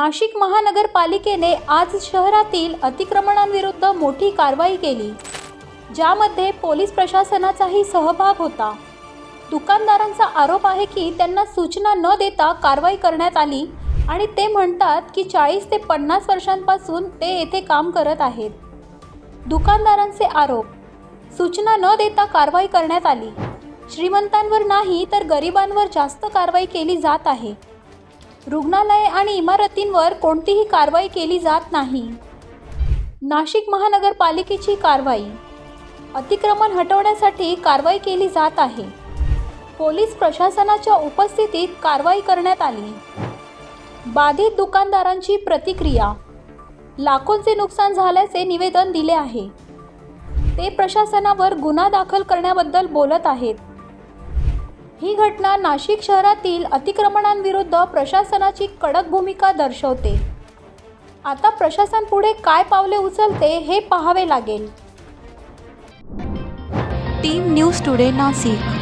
नाशिक महानगरपालिकेने आज शहरातील अतिक्रमणांविरुद्ध मोठी कारवाई केली ज्यामध्ये पोलीस प्रशासनाचाही सहभाग होता. दुकानदारांचा आरोप आहे की त्यांना सूचना न देता कारवाई करण्यात आली आणि ते म्हणतात की चाळीस ते पन्नास वर्षांपासून ते येथे काम करत आहेत. दुकानदारांचे आरोप सूचना न देता कारवाई करण्यात आली. श्रीमंतांवर नाही तर गरिबांवर जास्त कारवाई केली जात आहे. रुग्णालये आणि इमारतींवर कोणतीही कारवाई केली जात नाही. नाशिक महानगरपालिकेची कारवाई. अतिक्रमण हटवण्यासाठी कारवाई केली जात आहे. पोलीस प्रशासनाच्या उपस्थितीत कारवाई करण्यात आली. बाधित दुकानदारांची प्रतिक्रिया. लाखोंचे नुकसान झाल्याचे निवेदन दिले आहे. ते प्रशासनावर गुन्हा दाखल करण्याबद्दल बोलत आहेत. ही घटना नाशिक शहरातील अतिक्रमणांविरुद्ध प्रशासनाची कडक भूमिका दर्शवते. आता प्रशासन पुढे काय पावले उचलते हे पाहावे लागेल. Team news today Nashik.